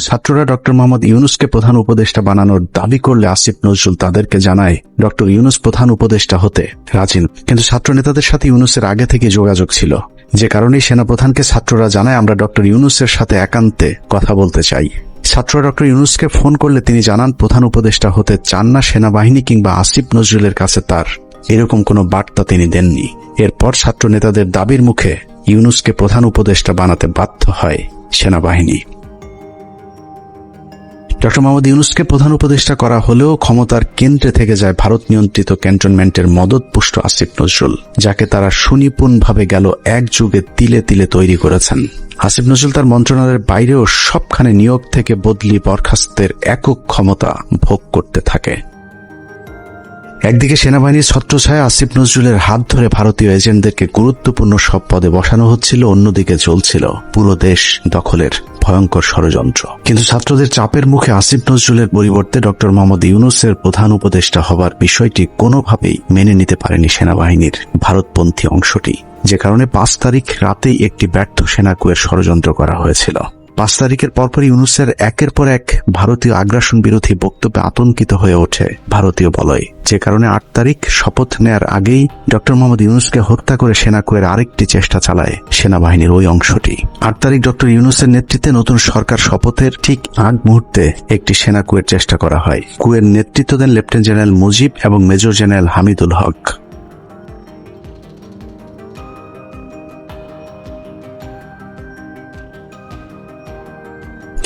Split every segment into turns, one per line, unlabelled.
ছাত্ররা ডক্টর মোহাম্মদ ইউনুসকে প্রধান উপদেষ্টা বানানোর দাবি করলে আসিফ নজরুল তাদেরকে জানায়, ডক্টর ইউনুস প্রধান উপদেষ্টা হতে রাজি নয়। কিন্তু ছাত্র নেতাদের সাথে ইউনুসের আগে থেকে যোগাযোগ ছিল। যে কারণেই সেনাপ্রধানকে ছাত্ররা জানায়, আমরা ডক্টর ইউনুসের সাথে একান্তে কথা বলতে চাই। ছাত্ররা ডক্টর ইউনুসকে ফোন করলে তিনি জানান, প্রধান উপদেষ্টা হতে চান না সেনাবাহিনী কিংবা আসিফ নজরুলের কাছে তার। এরকম কোনো বার্তা তিনি দেননি। এরপর ছাত্র নেতাদের দাবির মুখে ইউনুসকে প্রধান উপদেষ্টা বানাতে বাধ্য হয় সেনাবাহিনী। ডক্টর মোহাম্মদ ইউনুসকে প্রধান উপদেষ্টা করা হলেও ক্ষমতার কেন্দ্রে থেকে যায় ভারত নিয়ন্ত্রিত ক্যান্টনমেন্টের মদত পুষ্ট আসিফ নজরুল, যাকে তারা সুনিপুণভাবে গেল এক যুগে তিলে তিলে তৈরি করেছেন। আসিফ নজরুল তার মন্ত্রণালয়ের বাইরেও সবখানে নিয়োগ থেকে বদলি বরখাস্তের একক ক্ষমতা ভোগ করতে থাকে। একদিকে সেনাবাহিনীর ছত্রছায়া আসিফ নজরুলের হাত ধরে ভারতীয় এজেন্টদেরকে গুরুত্বপূর্ণ সব পদে বসানো হচ্ছিল, অন্যদিকে চলছিল পুরো দেশ দখলের ভয়ঙ্কর ষড়যন্ত্র। কিন্তু ছাত্রদের চাপের মুখে আসিফ নজরুলের পরিবর্তে ডক্টর মোহাম্মদ ইউনুসের প্রধান উপদেষ্টা হবার বিষয়টি কোনোভাবেই মেনে নিতে পারেনি সেনাবাহিনীর ভারতপন্থী অংশটি। যে কারণে পাঁচ তারিখ রাতেই একটি ব্যর্থ সেনাকুয়ের ষড়যন্ত্র করা হয়েছিল। পাঁচ তারিখের পরপর ইউনুসের একের পর এক ভারতীয় আগ্রাসন বিরোধী বক্তব্যে আতঙ্কিত হয়ে ওঠে ভারতীয় বলয়। যে কারণে আট তারিখ শপথ নেয়ার আগেই ডক্টর মোহাম্মদ ইউনুসকে হত্যা করে সেনা সেনাকুয়ের আরেকটি চেষ্টা চালায় সেনাবাহিনীর ওই অংশটি। আট তারিখ ডক্টর ইউনুসের নেতৃত্বে নতুন সরকার শপথের ঠিক আগ মুহূর্তে একটি সেনা কুয়ের চেষ্টা করা হয়। কুয়ের নেতৃত্ব দেন লেফটেন্যান্ট জেনারেল মুজিব এবং মেজর জেনারেল হামিদুল হক।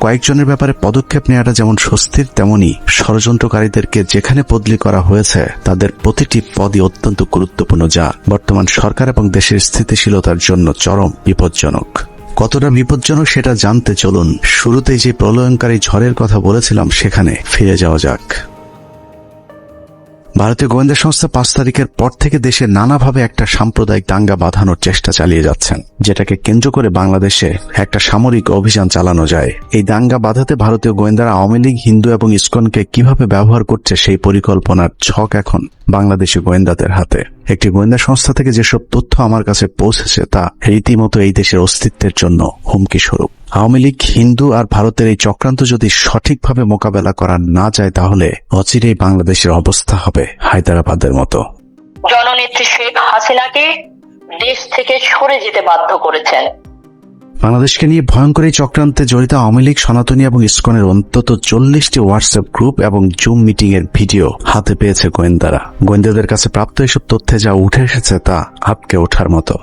কয়েকজনের ব্যাপারে পদক্ষেপ নেওয়াটা যেমন স্বস্তির তেমনি ষড়যন্ত্রকারীদেরকে যেখানে বদলি করা হয়েছে, তাদের প্রতিটি পদই অত্যন্ত গুরুত্বপূর্ণ যা বর্তমান সরকার এবং দেশের স্থিতিশীলতার জন্য চরম বিপজ্জনক। কতটা বিপজ্জনক সেটা জানতে চলুন। শুরুতেই যে প্রলয়নকারী ঝড়ের কথা বলেছিলাম, সেখানে ফিরে যাওয়া যাক। ভারতীয় গোয়েন্দা সংস্থা পাঁচ তারিখের পর থেকে দেশে নানাভাবে একটা সাম্প্রদায়িক দাঙ্গা বাঁধানোর চেষ্টা চালিয়ে যাচ্ছেন, যেটাকে কেন্দ্র করে বাংলাদেশে একটা সামরিক অভিযান চালানো যায়। এই দাঙ্গা বাধাতে ভারতীয় গোয়েন্দারা আওয়ামী লীগ, হিন্দু এবং ইস্কনকে কীভাবে ব্যবহার করছে সেই পরিকল্পনার ছক এখন বাংলাদেশি গোয়েন্দাদের হাতে। একটি গোয়েন্দা সংস্থা থেকে যেসব তথ্য আমার কাছে পৌঁছেছে, তা রীতিমতো এই দেশের অস্তিত্বের জন্য হুমকি স্বরূপ। আওয়ামী লীগ, হিন্দু আর ভারতের এই চক্রান্ত যদি সঠিকভাবে মোকাবেলা করা না যায়, তাহলে অচিরেই বাংলাদেশের অবস্থা হবে হায়দ্রাবাদের মতো।
জননেত্রী শেখ হাসিনাকে দেশ থেকে সরে যেতে বাধ্য করেছেন।
বাংলাদেশকে নিয়ে ভয়ঙ্কর এই চক্রান্তে জড়িত আওয়ামী লীগ সনাতনী এবং ইসকনের অন্তত চল্লিশটি হোয়াটসঅ্যাপ গ্রুপ এবং জুম মিটিং এর ভিডিও হাতে পেয়েছে গোয়েন্দারা। গোয়েন্দাদের কাছে প্রাপ্ত এসব তথ্যে যা উঠে এসেছে তা আপকে ওঠার মতো।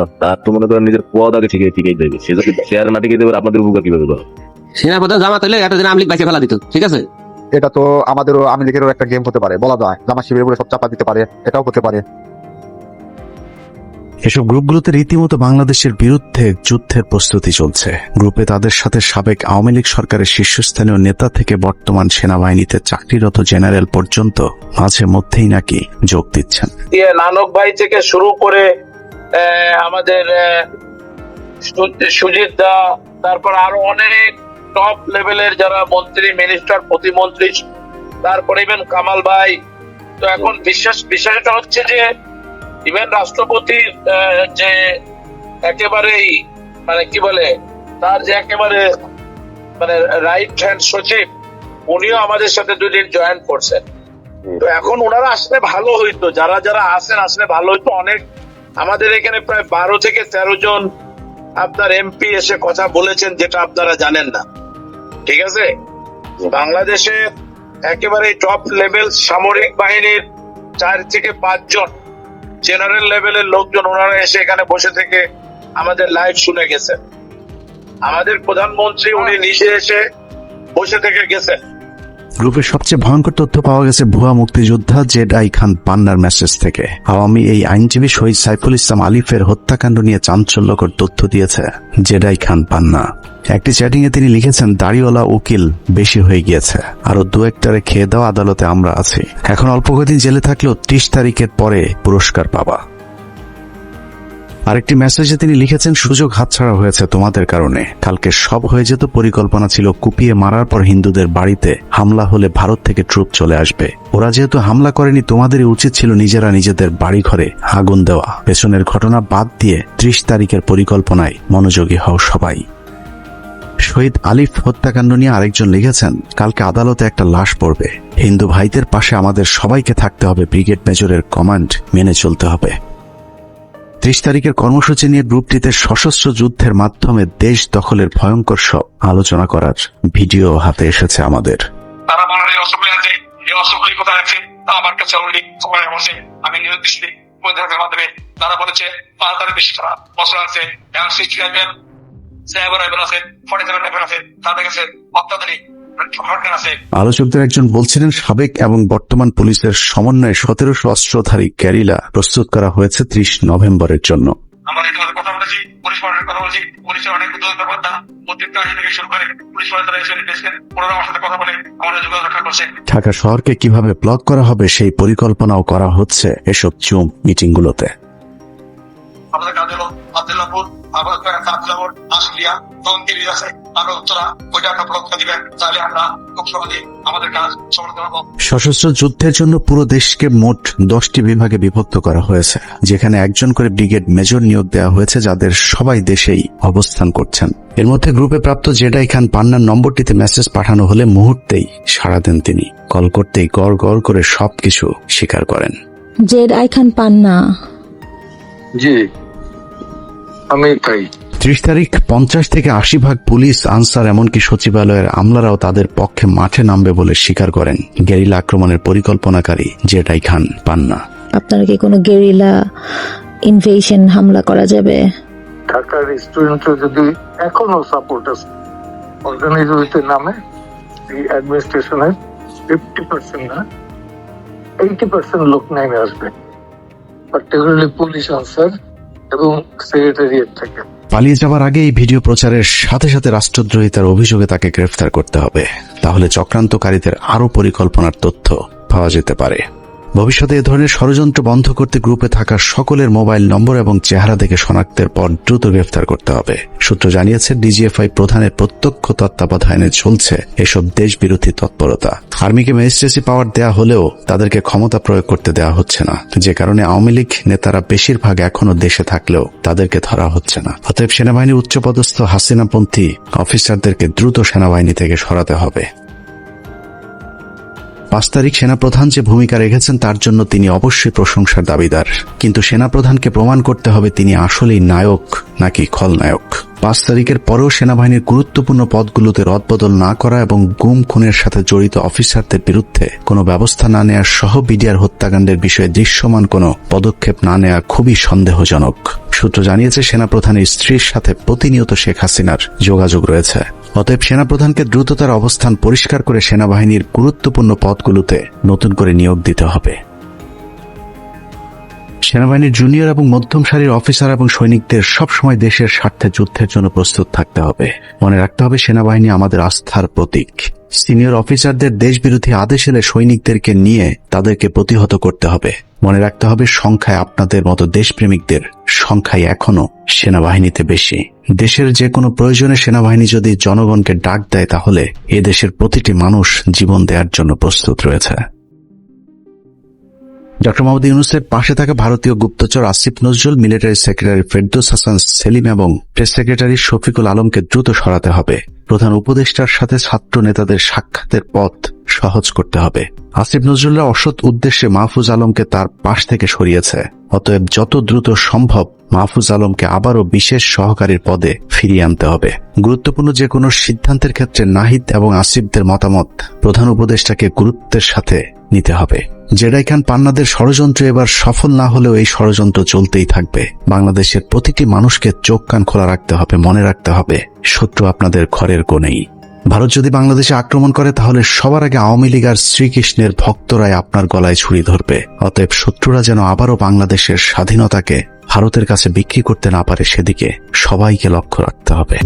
না তার তো মনে করেন নিজের পদ আগে দেবে সে যদি শেয়ার না ঠিকই দেবে আপনাদের উপকার কীভাবে করবে?
সেনাপ্রধান জামাত হলে একটা দিন আমলিক বাইকে ফেলা দিত ঠিক আছে?
এটা তো আমাদেরও আওয়ামী লীগেরও একটা গেম হতে পারে বলা যায়। জামা শিবিরের উপরে সব চাপা দিতে পারে এটাও হতে পারে।
এসব গ্রুপগুলোতে রীতিমতো বাংলাদেশের বিরুদ্ধে যুদ্ধের প্রস্তুতি চলছে। গ্রুপে তাদের সাথে সাবেক আওয়ামী লীগ সরকারের শীর্ষস্থানীয় নেতা থেকে বর্তমান সেনাবাহিনীতে চাকরিরত জেনারেল পর্যন্ত মাঝে মধ্যেই নাকি যোগ দিচ্ছেন।
নানক ভাই থেকে শুরু করে আহ, আমাদের সুজিত দা তারপর আরও অনেক টপ লেভেলের যারা মন্ত্রী মিনিস্টার প্রতিমন্ত্রী তারপরে ইভেন কামাল ভাই। তো এখন বিশ্বাস বিষয়টা হচ্ছে যে ইভেন রাষ্ট্রপতির যে একেবারেই মানে কি বলে তার যে একেবারে মানে রাইট হ্যান্ড সচিব উনিও আমাদের সাথে দুদিন জয়েন করছেন। তো এখন ওনারা আসলে ভালো হইতো যারা যারা আসেন আসলে ভালো হইতো। অনেক আমাদের এখানে প্রায় বারো থেকে তেরো জন আপনার এমপি এসে কথা বলেছেন যেটা আপনারা জানেন না। ঠিক আছে? বাংলাদেশে একেবারে টপ লেভেল সামরিক বাহিনীর চার থেকে পাঁচজন জেনারেল লেভেলের লোকজন ওনারা এসে এখানে বসে থেকে আমাদের লাইভ শুনে গেছেন। আমাদের প্রধানমন্ত্রী উনি নিজে এসে বসে থেকে গেছেন।
গ্রুপের সবচেয়ে ভয়ঙ্কর তথ্য পাওয়া গেছে ভুয়া মুক্তিযোদ্ধা জেড আই খান পান্নার মেসেজ থেকে। আওয়ামী এই আইনজীবী শহীদ সাইফুল ইসলাম আলিফের হত্যাকাণ্ড নিয়ে চাঞ্চল্যকর তথ্য দিয়েছে জেডাই খান পান্না। একটি চ্যাটিং এ তিনি লিখেছেন, দাড়িওয়ালা উকিল বেশি হয়ে গিয়েছে। আরও দু একটারে খেয়ে দেওয়া আদালতে আমরা আছি। এখন অল্প কদিন জেলে থাকলেও ত্রিশ তারিখের পরে পুরস্কার পাবা। আরেকটি মেসেজে তিনি লিখেছেন, সুযোগ হাতছাড়া হয়েছে তোমাদের কারণে। কালকে সব হয়ে যেত পরিকল্পনা ছিল কুপিয়ে মারার পর হিন্দুদের বাড়িতে হামলা হলে ভারত থেকে ট্রুপ চলে আসবে। ওরা যেহেতু হামলা করেনি, তোমাদেরই উচিত ছিল নিজেরা নিজেদের বাড়ি ঘরে আগুন দেওয়া। পেছনের ঘটনা বাদ দিয়ে ত্রিশ তারিখের পরিকল্পনায় মনোযোগী হও সবাই। শহীদ আলিফ হত্যাকাণ্ড নিয়ে আরেকজন লিখেছেন, কালকে আদালতে একটা লাশ পড়বে। হিন্দু ভাইদের পাশে আমাদের সবাইকে থাকতে হবে, ব্রিগেড মেজরের কমান্ড মেনে চলতে হবে। ত্রিশ তারিখের কর্মসূচি নিয়ে গ্রুপটিতে সশস্ত্র যুদ্ধের মাধ্যমে দেশ দখলের ভয়ঙ্কর সব আলোচনা করার ভিডিও হাতে এসেছে আমাদের।
তারা তারা বলেছে
আলোচকদের একজন বলছিলেন সাবেক এবং বর্তমান পুলিশের সমন্বয়ে সতেরোশো অস্ত্রধারী ক্যারিলা প্রস্তুত করা হয়েছে ত্রিশ নভেম্বরের জন্য।
আমরা এটার কথা বলেছি পুলিশ পালনের কথা বলেছি পুলিশের অনেক উদ্যোগ অতিরিক্ত আইন থেকে শুরু করে পুলিশ পালন এসে নির্দেশকে ওনারা আমার সাথে কথা বলে আমাদের যোগাযোগ রক্ষা করছে।
ঢাকা শহরকে কীভাবে ব্লক করা হবে সেই পরিকল্পনাও করা হচ্ছে এসব জুম মিটিংগুলোতে।
আমাদের কাজ হলো আব্দুল্লাহপুর আবার আশুলিয়া তন্দির আছে। আরও উত্তরা ওইটা আমরা ব্লক দিবেন তাহলে আমরা খুব সহজে আমাদের কাজ সমাধান করব।
সশস্ত্র যুদ্ধের জন্য পুরো দেশকে মোট দশটি বিভাগে বিভক্ত করা হয়েছে যেখানে একজন করে ব্রিগেড মেজর নিয়োগ দেওয়া হয়েছে যাদের সবাই দেশেই অবস্থান করছেন। এর মধ্যে গ্রুপে প্রাপ্ত জেডাই খান পান্নার নম্বরটিতে মেসেজ পাঠানো হলে মুহূর্তেই সাড়া দেন তিনি। কল করতেই গড় গড় করে সবকিছু স্বীকার করেন।
জেড আইখান পান্না।
জি আমি তাই।
ত্রিশ তারিখ পঞ্চাশ থেকে আশি ভাগ পুলিশ আনসার এমনকি সচিবালয়ের আমলারাও তাদের পক্ষে মাঠে নামবে বলে স্বীকার করেন গেরিলা আক্রমণের পরিকল্পনাকারী জেডাই খান পান্না।
আপনারা কি কোনো গেরিলা ইনভেশন হামলা করা যাবে?
ঢাকার স্টুডেন্টরা যদি এখনও সাপোর্ট আছে অর্গানাইজেশনের নামে এই অ্যাডমিনিস্ট্রেশনের ফিফটি পার্সেন্ট না এইটি পার্সেন্ট লোক নেমে আসবে। পার্টিকুলারলি পুলিশ আনসার এবং সেক্রেটারিয়েট থেকে।
পালিয়ে যাওয়ার আগে এই ভিডিও প্রচারের সাথে সাথে রাষ্ট্রদ্রোহিতার অভিযোগে তাকে গ্রেফতার করতে হবে। তাহলে চক্রান্তকারীদের আরও পরিকল্পনার তথ্য পাওয়া যেতে পারে। ভবিষ্যতে এ ধরনের ষড়যন্ত্র বন্ধ করতে গ্রুপে থাকা সকলের মোবাইল নম্বর এবং চেহারা দেখে শনাক্তের পর দ্রুত গ্রেফতার করতে হবে। সূত্র জানিয়েছে, ডিজিএফআই প্রধানের প্রত্যক্ষ তত্ত্বাবধানে চলছে এসব দেশবিরোধী তৎপরতা। আর্মিকে ম্যাজিস্ট্রেসি পাওয়ার দেয়া হলেও তাদেরকে ক্ষমতা প্রয়োগ করতে দেওয়া হচ্ছে না। যে কারণে আওয়ামী লীগ নেতারা বেশিরভাগ এখনও দেশে থাকলেও তাদেরকে ধরা হচ্ছে না। অতএব সেনাবাহিনীর উচ্চপদস্থ হাসিনাপন্থী অফিসারদেরকে দ্রুত সেনাবাহিনী থেকে সরাতে হবে। পাঁচ তারিখ সেনাপ্রধান যে ভূমিকা রেখেছেন তার জন্য তিনি অবশ্যই প্রশংসার দাবিদার। কিন্তু সেনাপ্রধানকে প্রমাণ করতে হবে তিনি আসলেই নায়ক নাকি খলনায়ক। পাঁচ তারিখের পরেও সেনাবাহিনীর গুরুত্বপূর্ণ পদগুলোতে রদবদল না করা এবং গুম খুনের সাথে জড়িত অফিসারদের বিরুদ্ধে কোনো ব্যবস্থা না নেওয়ার সহ বিডিআর হত্যাকাণ্ডের বিষয়ে দৃশ্যমান কোনো পদক্ষেপ না নেওয়া খুবই সন্দেহজনক। সূত্র জানিয়েছে, সেনাপ্রধানের স্ত্রীর সাথে প্রতিনিয়ত শেখ হাসিনার যোগাযোগ রয়েছে। অতএব সেনাপ্রধানকে দ্রুত তার অবস্থান পরিষ্কার করে সেনাবাহিনীর গুরুত্বপূর্ণ পদগুলোতে নতুন করে নিয়োগ দিতে হবে। সেনাবাহিনীর জুনিয়র এবং মধ্যম সারির অফিসার এবং সৈনিকদের সবসময় দেশের স্বার্থে যুদ্ধের জন্য প্রস্তুত থাকতে হবে। মনে রাখতে হবে সেনাবাহিনী আমাদের আস্থার প্রতীক। সিনিয়র অফিসারদের দেশবিরোধী আদেশ এলে সৈনিকদেরকে নিয়ে তাদেরকে প্রতিহত করতে হবে। মনে রাখতে হবে, সংখ্যায় আপনাদের মতো দেশপ্রেমিকদের সংখ্যায় এখনও সেনাবাহিনীতে বেশি। দেশের যে কোনো প্রয়োজনে সেনাবাহিনী যদি জনগণকে ডাক দেয়, তাহলে এ দেশের প্রতিটি মানুষ জীবন দেওয়ার জন্য প্রস্তুত রয়েছে। ডক্টর মোহাম্মদ ইউনুসের পাশে থাকা ভারতীয় গুপ্তচর আসিফ নজরুল, মিলিটারি সেক্রেটারি ফেরদৌস হাসান সেলিম এবং প্রেস সেক্রেটারি শফিকুল আলমকে দ্রুত সরাতে হবে। প্রধান উপদেষ্টার সাথে ছাত্র নেতাদের সাক্ষাতের পথ সহজ করতে হবে। আসিফ নজরুল্লাহ অসৎ উদ্দেশ্যে মাহফুজ আলমকে তার পাশ থেকে সরিয়েছে। অতএব যত দ্রুত সম্ভব মাহফুজ আলমকে আবারও বিশেষ সহকারীর পদে ফিরিয়ে আনতে হবে। গুরুত্বপূর্ণ যে কোনো সিদ্ধান্তের ক্ষেত্রে নাহিদ এবং আসিফদের মতামত প্রধান উপদেষ্টাকে গুরুত্বের সাথে নিতে হবে। জেডাই খান পান্নাদের ষড়যন্ত্র এবার সফল না হলেও এই ষড়যন্ত্র চলতেই থাকবে। বাংলাদেশের প্রতিটি মানুষকে চোখ কান খোলা রাখতে হবে, মনে রাখতে হবে, শত্রু আপনাদের ঘরের কোণেই। ভারত যদি বাংলাদেশে আক্রমণ করে, তাহলে সবার আগে আওয়ামী লীগ আর শ্রীকৃষ্ণের ভক্তরাই আপনার গলায় ছুরি ধরবে। অতএব শত্রুরা যেন আবারও বাংলাদেশের স্বাধীনতাকে ভারতের কাছে বিক্রি করতে না পারে, সেদিকে সবাইকে লক্ষ্য রাখতে হবে।